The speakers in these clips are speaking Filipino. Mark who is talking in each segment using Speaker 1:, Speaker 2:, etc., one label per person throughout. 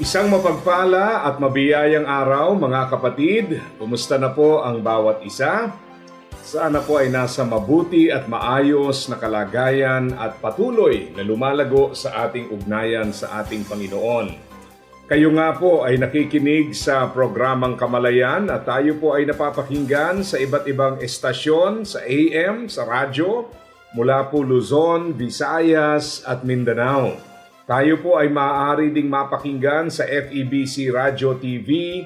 Speaker 1: Isang mapagpala at mabiyayang araw mga kapatid. Kumusta na po ang bawat isa? Sana po ay nasa mabuti at maayos na kalagayan at patuloy na lumalago sa ating ugnayan sa ating Panginoon. Kayo nga po ay nakikinig sa programang Kamalayan at tayo po ay napapakinggan sa iba't ibang estasyon sa AM, sa radyo, mula po Luzon, Visayas at Mindanao. Tayo po ay maaari ding mapakinggan sa FEBC Radio TV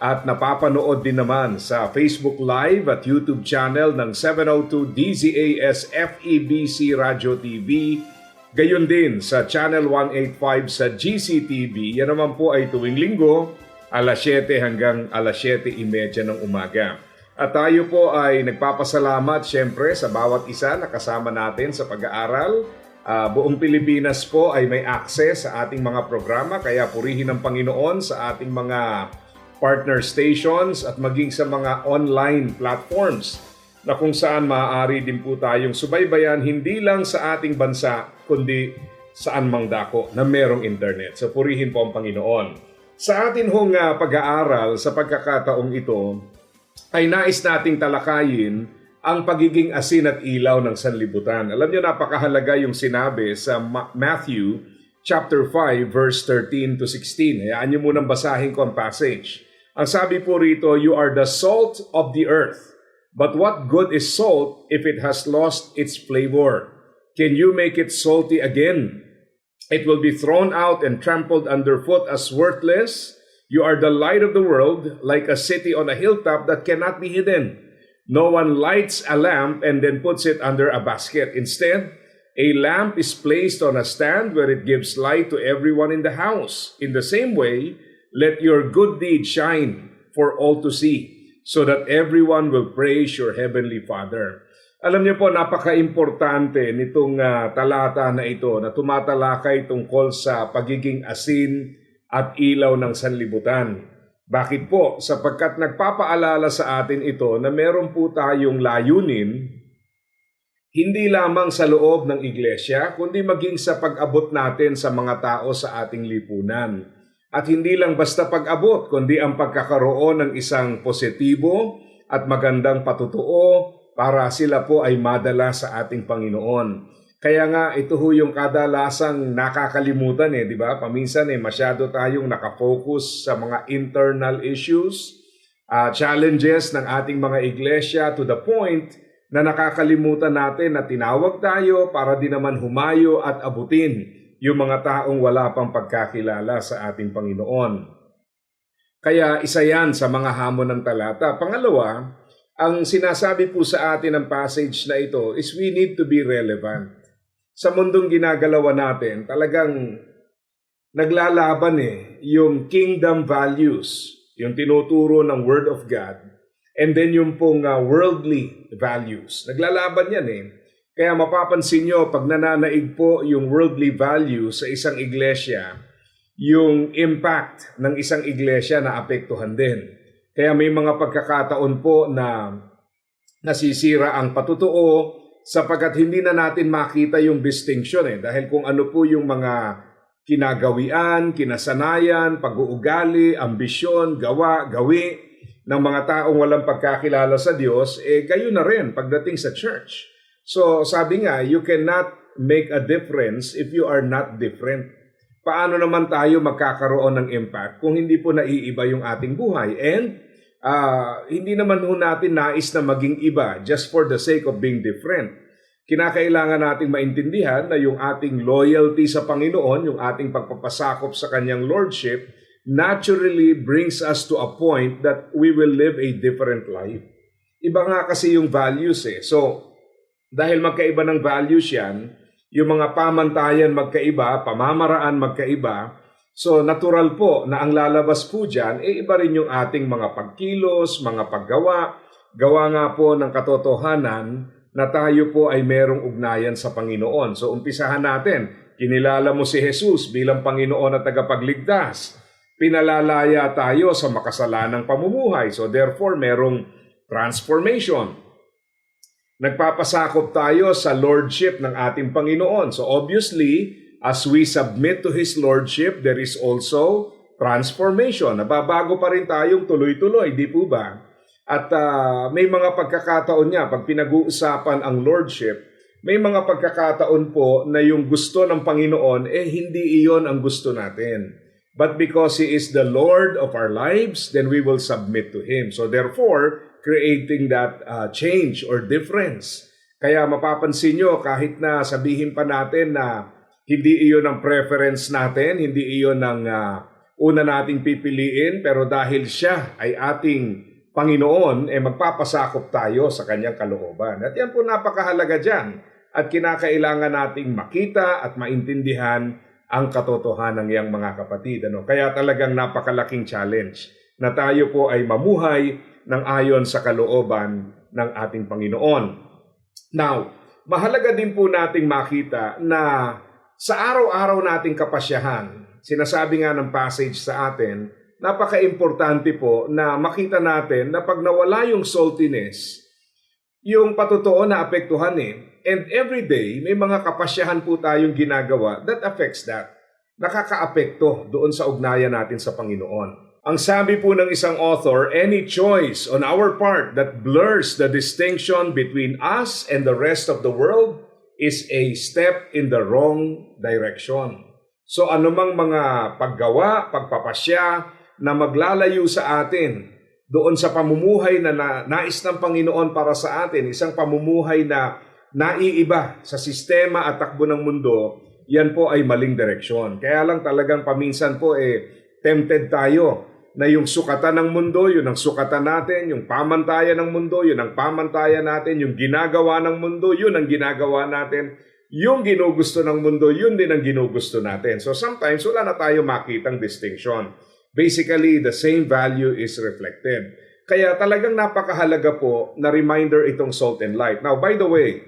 Speaker 1: at napapanood din naman sa Facebook Live at YouTube channel ng 702 DZAS FEBC Radio TV. Gayon din sa Channel 185 sa GCTV. Yan naman po ay tuwing linggo, alas 7 hanggang alas 7.30 ng umaga. At tayo po ay nagpapasalamat syempre sa bawat isa na kasama natin sa pag-aaral Uh, buong Pilipinas po ay may access sa ating mga programa kaya purihin ng Panginoon sa ating mga partner stations at maging sa mga online platforms na kung saan maaari din po tayong subaybayan hindi lang sa ating bansa kundi saan mang dako na merong internet. So purihin po ang Panginoon. Sa atin hong uh, pag-aaral sa pagkakataong ito ay nais nating talakayin ang pagiging asin at ilaw ng sanlibutan. Alam niyo napakahalaga yung sinabi sa Matthew chapter 5 verse 13 to 16. Hayaan niyo munang basahin ko ang passage. Ang sabi po rito, you are the salt of the earth. But what good is salt if it has lost its flavor? Can you make it salty again? It will be thrown out and trampled underfoot as worthless. You are the light of the world, like a city on a hilltop that cannot be hidden. No one lights a lamp and then puts it under a basket. Instead, a lamp is placed on a stand where it gives light to everyone in the house. In the same way, let your good deed shine for all to see, so that everyone will praise your heavenly Father. Alam niyo po, napaka-importante nitong uh, talata na ito na tumatalakay tungkol sa pagiging asin at ilaw ng sanlibutan. Bakit po? Sapagkat nagpapaalala sa atin ito na meron po tayong layunin hindi lamang sa loob ng iglesia, kundi maging sa pag-abot natin sa mga tao sa ating lipunan. At hindi lang basta pag-abot, kundi ang pagkakaroon ng isang positibo at magandang patutuo para sila po ay madala sa ating Panginoon. Kaya nga ito ho yung kadalasang nakakalimutan eh, di ba? Paminsan eh masyado tayong nakafocus sa mga internal issues, uh, challenges ng ating mga iglesia to the point na nakakalimutan natin na tinawag tayo para din naman humayo at abutin yung mga taong wala pang pagkakilala sa ating Panginoon. Kaya isa yan sa mga hamon ng talata. Pangalawa, ang sinasabi po sa atin ng passage na ito is we need to be relevant sa mundong ginagalawan natin, talagang naglalaban eh yung kingdom values, yung tinuturo ng Word of God, and then yung pong uh, worldly values. Naglalaban yan eh. Kaya mapapansin nyo, pag nananaig po yung worldly values sa isang iglesia, yung impact ng isang iglesia na apektuhan din. Kaya may mga pagkakataon po na nasisira ang patutuo, sapagkat hindi na natin makita yung distinction eh. Dahil kung ano po yung mga kinagawian, kinasanayan, pag-uugali, ambisyon, gawa, gawi ng mga taong walang pagkakilala sa Diyos, eh gayon na rin pagdating sa church. So sabi nga, you cannot make a difference if you are not different. Paano naman tayo magkakaroon ng impact kung hindi po naiiba yung ating buhay? And uh, hindi naman ho natin nais na maging iba just for the sake of being different. Kinakailangan nating maintindihan na yung ating loyalty sa Panginoon, yung ating pagpapasakop sa Kanyang Lordship, naturally brings us to a point that we will live a different life. Iba nga kasi yung values eh. So, dahil magkaiba ng values yan, yung mga pamantayan magkaiba, pamamaraan magkaiba, So natural po na ang lalabas po dyan, eh iba rin yung ating mga pagkilos, mga paggawa. Gawa nga po ng katotohanan na tayo po ay merong ugnayan sa Panginoon. So umpisahan natin, kinilala mo si Jesus bilang Panginoon at tagapagligtas. Pinalalaya tayo sa makasalanang pamumuhay. So therefore, merong transformation. Nagpapasakop tayo sa lordship ng ating Panginoon. So obviously, as we submit to His lordship, there is also transformation. Nababago pa rin tayong tuloy-tuloy, di po ba? At ah, may mga pagkakataon niya, pag pinag-uusapan ang lordship, may mga pagkakataon po na yung gusto ng Panginoon, eh hindi iyon ang gusto natin. But because He is the Lord of our lives, then we will submit to Him. So therefore, creating that uh, change or difference. Kaya mapapansin nyo, kahit na sabihin pa natin na hindi iyon ang preference natin, hindi iyon ang uh, una nating pipiliin, pero dahil siya ay ating Panginoon, eh magpapasakop tayo sa kanyang kalooban. At yan po napakahalaga dyan. At kinakailangan nating makita at maintindihan ang katotohanan ng mga kapatid. Ano? Kaya talagang napakalaking challenge na tayo po ay mamuhay ng ayon sa kalooban ng ating Panginoon. Now, mahalaga din po nating makita na sa araw-araw nating kapasyahan, sinasabi nga ng passage sa atin, napaka-importante po na makita natin na pag nawala yung saltiness, yung patotoo na apektuhan eh. And every day, may mga kapasyahan po tayong ginagawa that affects that. Nakakaapekto doon sa ugnayan natin sa Panginoon. Ang sabi po ng isang author, any choice on our part that blurs the distinction between us and the rest of the world is a step in the wrong direction. So anumang mga paggawa, pagpapasya na maglalayo sa atin doon sa pamumuhay na, na nais ng Panginoon para sa atin, isang pamumuhay na naiiba sa sistema at takbo ng mundo, yan po ay maling direksyon. Kaya lang talagang paminsan po eh tempted tayo na yung sukatan ng mundo, yun ang sukatan natin, yung pamantayan ng mundo, yun ang pamantayan natin, yung ginagawa ng mundo, yun ang ginagawa natin, yung ginugusto ng mundo, yun din ang ginugusto natin. So sometimes wala na tayo makitang distinction. Basically, the same value is reflected. Kaya talagang napakahalaga po na reminder itong salt and light. Now, by the way,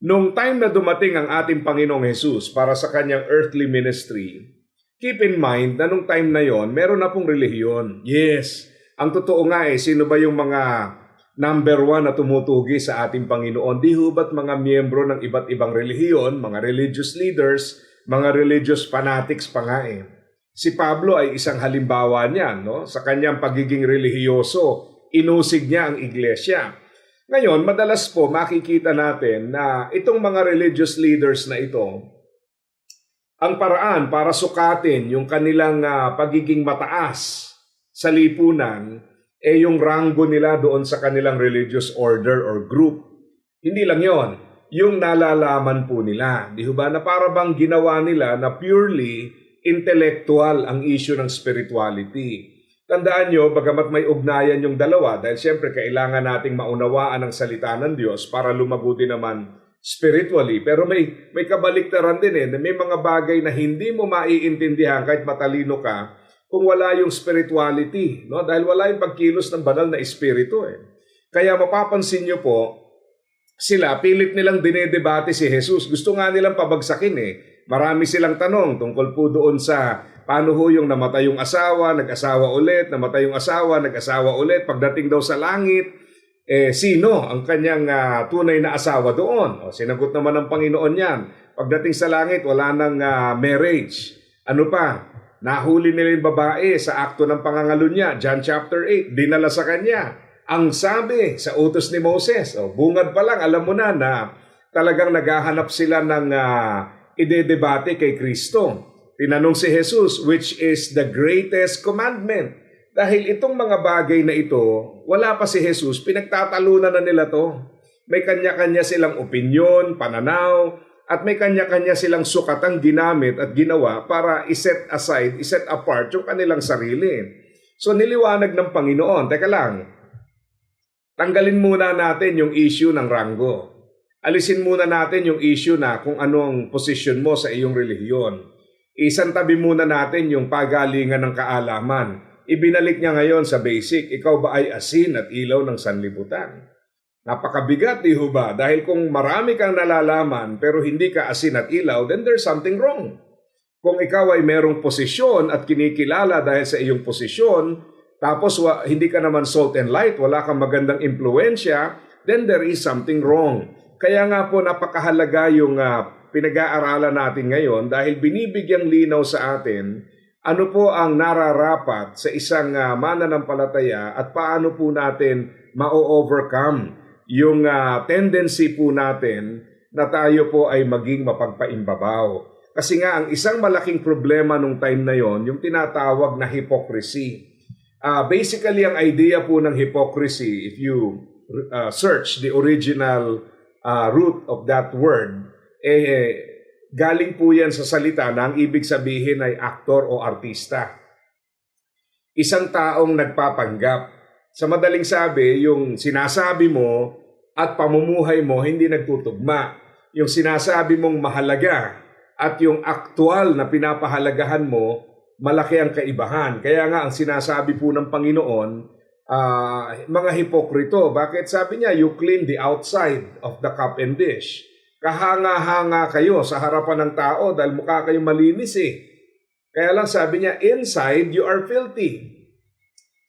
Speaker 1: nung time na dumating ang ating Panginoong Jesus para sa kanyang earthly ministry, keep in mind na nung time na yon, meron na pong relihiyon. Yes, ang totoo nga eh, sino ba yung mga number one na tumutugi sa ating Panginoon? Di ho ba't mga miyembro ng iba't ibang relihiyon, mga religious leaders, mga religious fanatics pa nga eh. Si Pablo ay isang halimbawa niyan, no? Sa kanyang pagiging relihiyoso, inusig niya ang iglesia. Ngayon, madalas po makikita natin na itong mga religious leaders na ito, ang paraan para sukatin yung kanilang uh, pagiging mataas sa lipunan eh yung rango nila doon sa kanilang religious order or group. Hindi lang yon, yung nalalaman po nila. Di ba na para bang ginawa nila na purely intellectual ang issue ng spirituality. Tandaan nyo, bagamat may ugnayan yung dalawa, dahil siyempre kailangan nating maunawaan ang salita ng Diyos para lumago din naman spiritually. Pero may, may kabaliktaran din eh, may mga bagay na hindi mo maiintindihan kahit matalino ka kung wala yung spirituality. No? Dahil wala yung pagkilos ng banal na espiritu eh. Kaya mapapansin nyo po, sila, pilit nilang dinedebate si Jesus. Gusto nga nilang pabagsakin eh. Marami silang tanong tungkol po doon sa paano ho yung namatay yung asawa, nag-asawa ulit, namatay yung asawa, nag-asawa ulit. Pagdating daw sa langit, eh, sino ang kanyang uh, tunay na asawa doon? O, sinagot naman ng Panginoon yan. Pagdating sa langit, wala nang uh, marriage. Ano pa? Nahuli nila yung babae sa akto ng pangangalo niya, John chapter 8, dinala sa kanya. Ang sabi sa utos ni Moses, o, bungad pa lang, alam mo na na talagang naghahanap sila ng uh, idedebate kay Kristo. Tinanong si Jesus, which is the greatest commandment? Dahil itong mga bagay na ito, wala pa si Jesus, pinagtatalunan na nila to. May kanya-kanya silang opinion, pananaw, at may kanya-kanya silang sukatang ginamit at ginawa para iset aside, iset apart yung kanilang sarili. So niliwanag ng Panginoon, teka lang, tanggalin muna natin yung issue ng ranggo. Alisin muna natin yung issue na kung anong position mo sa iyong relihiyon. Isang tabi muna natin yung pagalingan ng kaalaman. Ibinalik niya ngayon sa basic, ikaw ba ay asin at ilaw ng sanlibutan? Napakabigat, di ba? Dahil kung marami kang nalalaman pero hindi ka asin at ilaw, then there's something wrong. Kung ikaw ay merong posisyon at kinikilala dahil sa iyong posisyon, tapos wa, hindi ka naman salt and light, wala kang magandang impluensya, then there is something wrong. Kaya nga po napakahalaga yung ah, pinag-aaralan natin ngayon dahil binibigyang linaw sa atin ano po ang nararapat sa isang uh, mananampalataya at paano po natin ma-overcome yung ah, tendency po natin na tayo po ay maging mapagpaimbabaw. Kasi nga, ang isang malaking problema nung time na yon, yung tinatawag na hypocrisy. Ah, basically, ang idea po ng hypocrisy, if you uh, search the original uh, root of that word, eh, galing po yan sa salita na ang ibig sabihin ay aktor o artista. Isang taong nagpapanggap. Sa madaling sabi, yung sinasabi mo at pamumuhay mo hindi nagtutugma. Yung sinasabi mong mahalaga at yung aktual na pinapahalagahan mo, malaki ang kaibahan. Kaya nga ang sinasabi po ng Panginoon, ah, mga hipokrito, bakit sabi niya, you clean the outside of the cup and dish. Kahanga-hanga kayo sa harapan ng tao dahil mukha kayong malinis eh. Kaya lang sabi niya, inside you are filthy.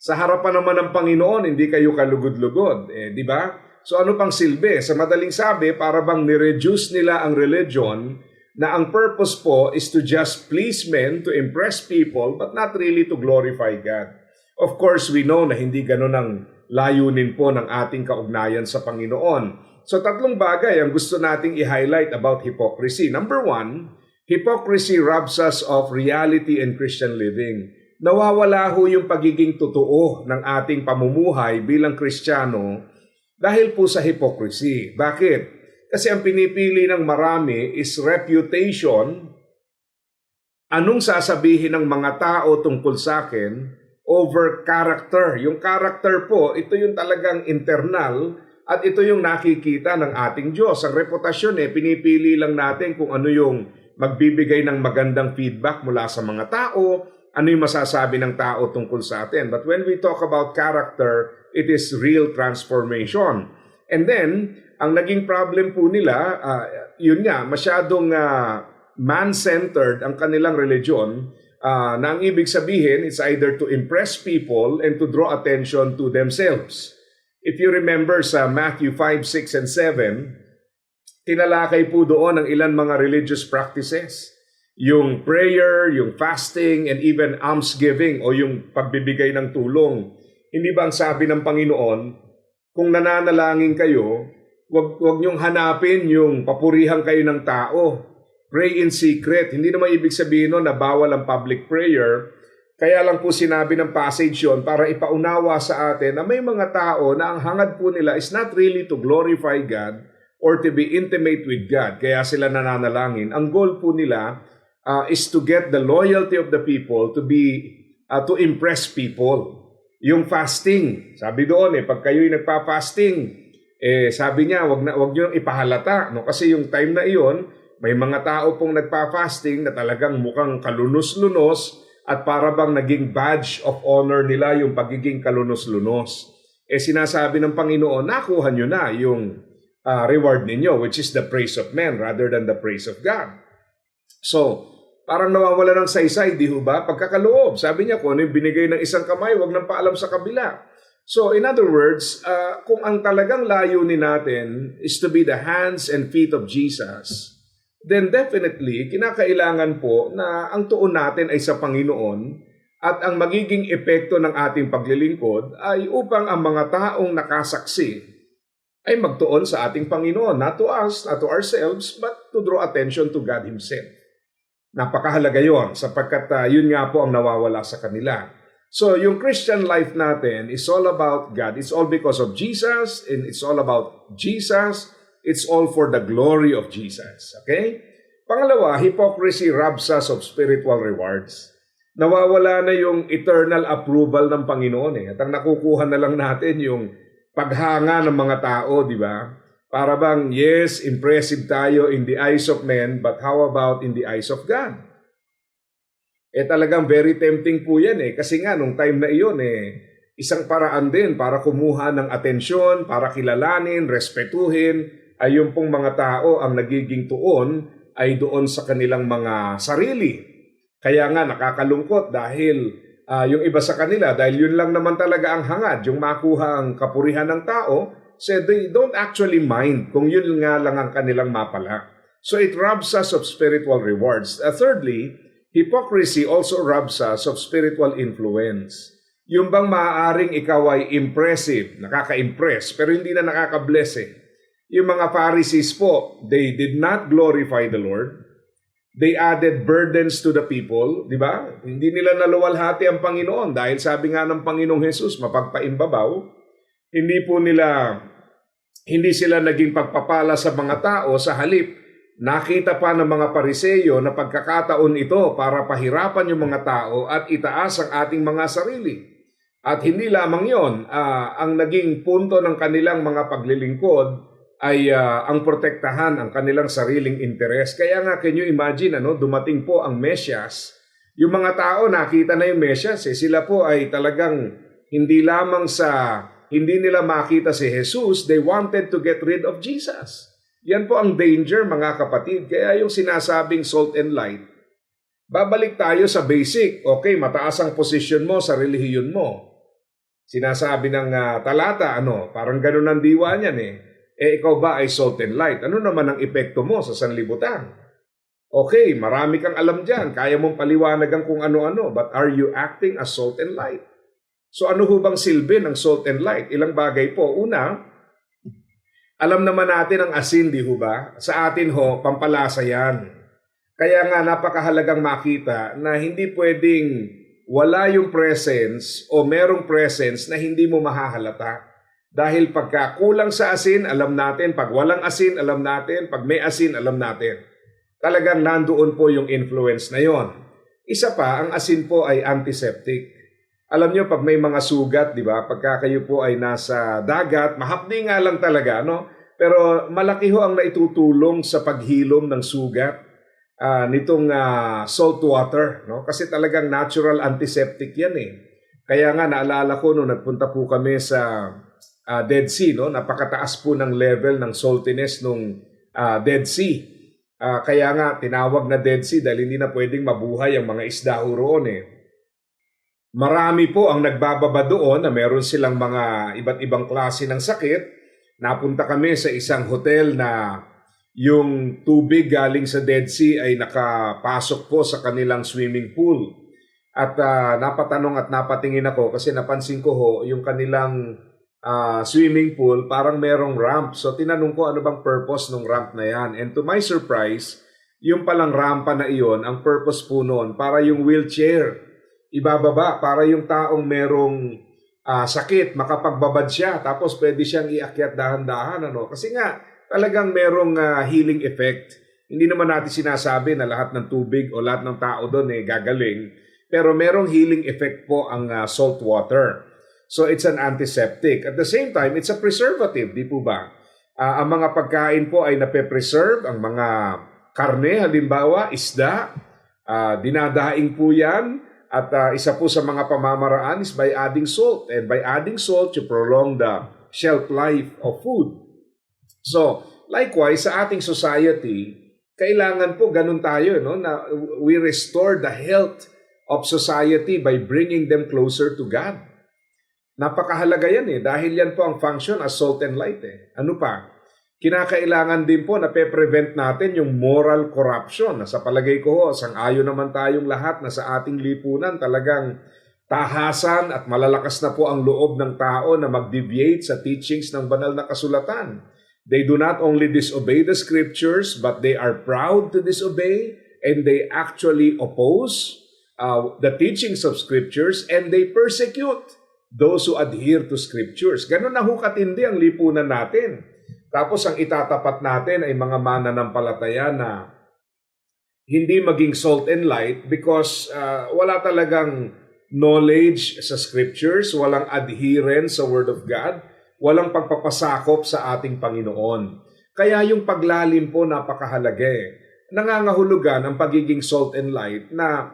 Speaker 1: Sa harapan naman ng Panginoon, hindi kayo kalugod-lugod. Eh, di ba? So ano pang silbi? Sa madaling sabi, para bang nireduce nila ang religion na ang purpose po is to just please men, to impress people, but not really to glorify God. Of course, we know na hindi ganun ang layunin po ng ating kaugnayan sa Panginoon. So tatlong bagay ang gusto nating i-highlight about hypocrisy. Number one, hypocrisy robs us of reality and Christian living. Nawawala ho yung pagiging totoo ng ating pamumuhay bilang Kristiyano dahil po sa hypocrisy. Bakit? Kasi ang pinipili ng marami is reputation. Anong sasabihin ng mga tao tungkol sa akin over character. Yung character po, ito yung talagang internal at ito yung nakikita ng ating Diyos. Ang reputasyon eh, pinipili lang natin kung ano yung magbibigay ng magandang feedback mula sa mga tao, ano yung masasabi ng tao tungkol sa atin. But when we talk about character, it is real transformation. And then, ang naging problem po nila, ah, yun nga, masyadong ah, man-centered ang kanilang religion ah, na ang ibig sabihin is either to impress people and to draw attention to themselves. If you remember sa Matthew 5, 6, and 7, tinalakay po doon ang ilan mga religious practices. Yung prayer, yung fasting, and even almsgiving o yung pagbibigay ng tulong. Hindi ba ang sabi ng Panginoon, kung nananalangin kayo, wag, wag niyong hanapin yung papurihan kayo ng tao. Pray in secret. Hindi naman ibig sabihin nun na bawal ang public prayer. Kaya lang po sinabi ng passage yon para ipaunawa sa atin na may mga tao na ang hangad po nila is not really to glorify God or to be intimate with God. Kaya sila nananalangin. Ang goal po nila uh, is to get the loyalty of the people to be uh, to impress people. Yung fasting, sabi doon eh, pag kayo'y nagpa-fasting, eh sabi niya, wag na wag niyo ipahalata, no? Kasi yung time na iyon, may mga tao pong nagpa-fasting na talagang mukhang kalunos-lunos at para bang naging badge of honor nila yung pagiging kalunos-lunos. Eh sinasabi ng Panginoon, nakuha niyo na yung uh, reward ninyo, which is the praise of men rather than the praise of God. So, parang nawawala ng saysay, di ho ba? Pagkakaloob. Sabi niya, kung ano yung binigay ng isang kamay, wag nang paalam sa kabila. So, in other words, uh, kung ang talagang layunin natin is to be the hands and feet of Jesus, then definitely, kinakailangan po na ang tuon natin ay sa Panginoon at ang magiging epekto ng ating paglilingkod ay upang ang mga taong nakasaksi ay magtuon sa ating Panginoon, not to us, not to ourselves, but to draw attention to God Himself. Napakahalaga yon sapagkat uh, yun nga po ang nawawala sa kanila. So, yung Christian life natin is all about God. It's all because of Jesus, and it's all about Jesus. It's all for the glory of Jesus. Okay? Pangalawa, hypocrisy robs us of spiritual rewards. Nawawala na yung eternal approval ng Panginoon eh. At ang nakukuha na lang natin yung paghanga ng mga tao, di ba? Para bang, yes, impressive tayo in the eyes of men, but how about in the eyes of God? Eh talagang very tempting po yan eh. Kasi nga nung time na iyon eh, isang paraan din para kumuha ng atensyon, para kilalanin, respetuhin, ay yung pong mga tao ang nagiging tuon ay doon sa kanilang mga sarili. Kaya nga nakakalungkot dahil ah, yung iba sa kanila, dahil yun lang naman talaga ang hangad, yung makuha ang kapurihan ng tao, so they don't actually mind kung yun nga lang ang kanilang mapala. So it robs us of spiritual rewards. Uh, thirdly, hypocrisy also robs us of spiritual influence. Yung bang maaaring ikaw ay impressive, nakaka-impress, pero hindi na nakaka-bless eh. Yung mga Pharisees po, they did not glorify the Lord. They added burdens to the people, di ba? Hindi nila naluwalhati ang Panginoon dahil sabi nga ng Panginoong Jesus, mapagpaimbabaw. Hindi po nila, hindi sila naging pagpapala sa mga tao sa halip Nakita pa ng mga pariseyo na pagkakataon ito para pahirapan yung mga tao at itaas ang ating mga sarili. At hindi lamang yon, ah, ang naging punto ng kanilang mga paglilingkod ay ah, ang protektahan ang kanilang sariling interes. Kaya nga, can you imagine, ano, dumating po ang Mesyas, yung mga tao nakita na yung Mesyas, eh, sila po ay talagang hindi lamang sa hindi nila makita si Jesus, they wanted to get rid of Jesus. Yan po ang danger mga kapatid. Kaya yung sinasabing salt and light, babalik tayo sa basic. Okay, mataas ang posisyon mo sa relihiyon mo. Sinasabi ng ah, talata, ano, parang ganun ang diwa niyan eh. Eh ikaw ba ay salt and light? Ano naman ang epekto mo sa sanlibutan? Okay, marami kang alam dyan. Kaya mong paliwanagan kung ano-ano. But are you acting as salt and light? So ano ho bang silbi ng salt and light? Ilang bagay po. Una, alam naman natin ang asin, di ho ba? Sa atin ho, pampalasa yan. Kaya nga napakahalagang makita na hindi pwedeng wala yung presence o merong presence na hindi mo mahahalata. Dahil pagka kulang sa asin, alam natin. Pag walang asin, alam natin. Pag may asin, alam natin. Talagang nandoon po yung influence na yon. Isa pa, ang asin po ay antiseptic. Alam nyo, pag may mga sugat, di ba? Pagka kayo po ay nasa dagat, mahapdi nga lang talaga, no? Pero malaki ho ang naitutulong sa paghilom ng sugat ah, nitong ah, salt water, no? Kasi talagang natural antiseptic yan eh. Kaya nga naalala ko nung nagpunta po kami sa ah, Dead Sea, no? Napakataas po ng level ng saltiness nung ah, Dead Sea. Ah, kaya nga tinawag na Dead Sea dahil hindi na pwedeng mabuhay ang mga isda roon eh. Marami po ang nagbababa doon na meron silang mga iba't ibang klase ng sakit. Napunta kami sa isang hotel na yung tubig galing sa Dead Sea ay nakapasok po sa kanilang swimming pool. At ah, napatanong at napatingin ako kasi napansin ko ho yung kanilang ah, swimming pool parang merong ramp. So tinanong ko ano bang purpose ng ramp na yan. And to my surprise, yung palang rampa na iyon, ang purpose po noon para yung wheelchair ibababa para yung taong merong ah, sakit, makapagbabad siya, tapos pwede siyang iakyat dahan-dahan. Ano? Kasi nga, talagang merong ah, healing effect. Hindi naman natin sinasabi na lahat ng tubig o lahat ng tao doon eh gagaling, pero merong healing effect po ang ah, salt water. So it's an antiseptic. At the same time, it's a preservative, di po ba? Ah, ang mga pagkain po ay nape-preserve, ang mga karne, halimbawa, isda, ah, dinadaing po yan, at uh, isa po sa mga pamamaraan is by adding salt. And by adding salt, you prolong the shelf life of food. So, likewise, sa ating society, kailangan po ganun tayo, no? na we restore the health of society by bringing them closer to God. Napakahalaga yan eh, dahil yan po ang function as salt and light eh. Ano pa? Kinakailangan din po na pe-prevent natin yung moral corruption. Na sa palagay ko ho, sang-ayon naman tayong lahat na sa ating lipunan talagang tahasan at malalakas na po ang loob ng tao na mag-deviate sa teachings ng banal na kasulatan. They do not only disobey the scriptures, but they are proud to disobey and they actually oppose uh, the teachings of scriptures and they persecute those who adhere to scriptures. Ganun na ho katindi ang lipunan natin. Tapos ang itatapat natin ay mga mananampalataya na hindi maging salt and light because uh, wala talagang knowledge sa scriptures, walang adherence sa Word of God, walang pagpapasakop sa ating Panginoon. Kaya yung paglalim po napakahalaga eh. Nangangahulugan ang pagiging salt and light na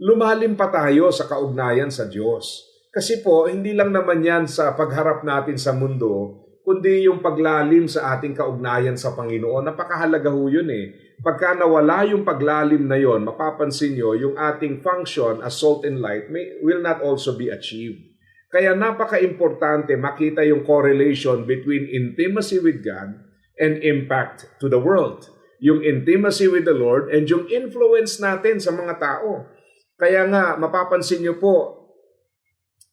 Speaker 1: lumalim pa tayo sa kaugnayan sa Diyos. Kasi po, hindi lang naman yan sa pagharap natin sa mundo, kundi yung paglalim sa ating kaugnayan sa Panginoon. Napakahalaga ho yun eh. Pagka nawala yung paglalim na yon, mapapansin nyo, yung ating function as salt and light may, will not also be achieved. Kaya napaka-importante makita yung correlation between intimacy with God and impact to the world. Yung intimacy with the Lord and yung influence natin sa mga tao. Kaya nga, mapapansin nyo po,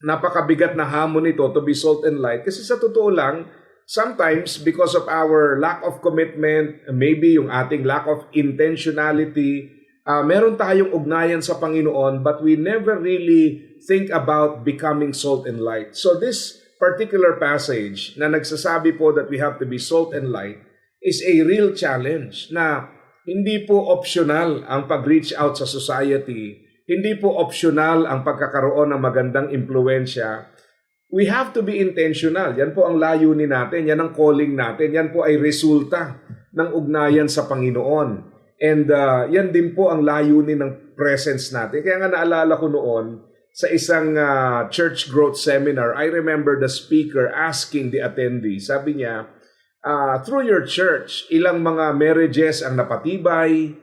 Speaker 1: napakabigat na hamon nito to be salt and light. Kasi sa totoo lang, sometimes because of our lack of commitment, maybe yung ating lack of intentionality, uh, meron tayong ugnayan sa Panginoon but we never really think about becoming salt and light. So this particular passage na nagsasabi po that we have to be salt and light is a real challenge na hindi po optional ang pag-reach out sa society, hindi po optional ang pagkakaroon ng magandang impluensya. We have to be intentional. Yan po ang layunin natin, yan ang calling natin, yan po ay resulta ng ugnayan sa Panginoon. And uh, yan din po ang layunin ng presence natin. Kaya nga naalala ko noon, sa isang uh, church growth seminar, I remember the speaker asking the attendee, sabi niya, uh, through your church, ilang mga marriages ang napatibay,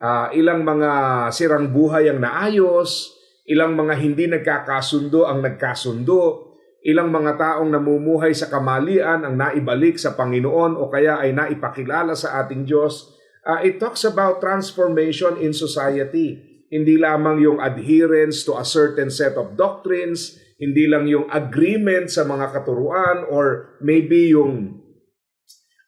Speaker 1: uh, ilang mga sirang buhay ang naayos, ilang mga hindi nagkakasundo ang nagkasundo, ilang mga taong namumuhay sa kamalian ang naibalik sa Panginoon o kaya ay naipakilala sa ating Diyos. Uh, it talks about transformation in society hindi lamang yung adherence to a certain set of doctrines, hindi lang yung agreement sa mga katuruan or maybe yung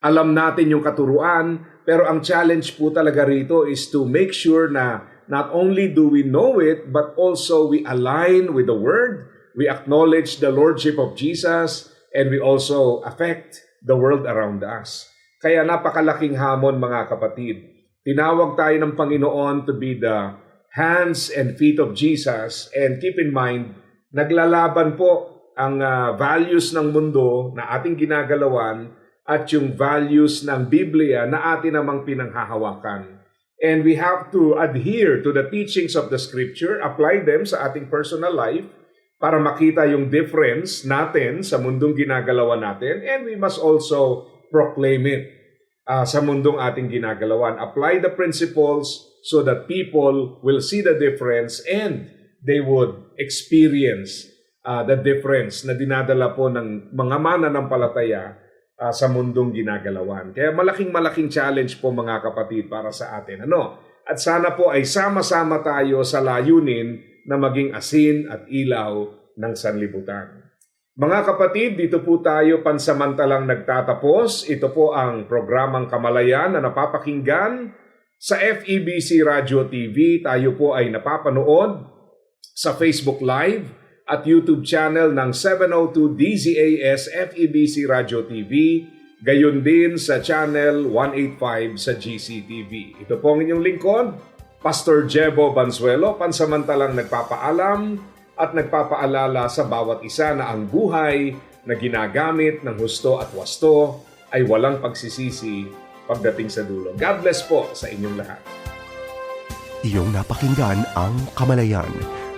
Speaker 1: alam natin yung katuruan, pero ang challenge po talaga rito is to make sure na not only do we know it, but also we align with the Word, we acknowledge the Lordship of Jesus, and we also affect the world around us. Kaya napakalaking hamon mga kapatid. Tinawag tayo ng Panginoon to be the hands and feet of Jesus. And keep in mind, naglalaban po ang uh, values ng mundo na ating ginagalawan at yung values ng Biblia na atin namang pinanghahawakan. And we have to adhere to the teachings of the Scripture, apply them sa ating personal life para makita yung difference natin sa mundong ginagalawan natin and we must also proclaim it uh, sa mundong ating ginagalawan. Apply the principles so that people will see the difference and they would experience uh, the difference na dinadala po ng mga mananampalataya uh, sa mundong ginagalawan. Kaya malaking malaking challenge po mga kapatid para sa atin. Ano? At sana po ay sama-sama tayo sa layunin na maging asin at ilaw ng sanlibutan. Mga kapatid, dito po tayo pansamantalang nagtatapos. Ito po ang programang Kamalayan na napapakinggan sa FEBC Radio TV. Tayo po ay napapanood sa Facebook Live at YouTube channel ng 702 DZAS FEBC Radio TV, gayon din sa channel 185 sa GCTV. Ito po ang inyong lingkod, Pastor Jebo Banzuelo, pansamantalang nagpapaalam at nagpapaalala sa bawat isa na ang buhay na ginagamit ng husto at wasto ay walang pagsisisi pagdating sa dulo. God bless po sa inyong lahat.
Speaker 2: Iyong napakinggan ang Kamalayan.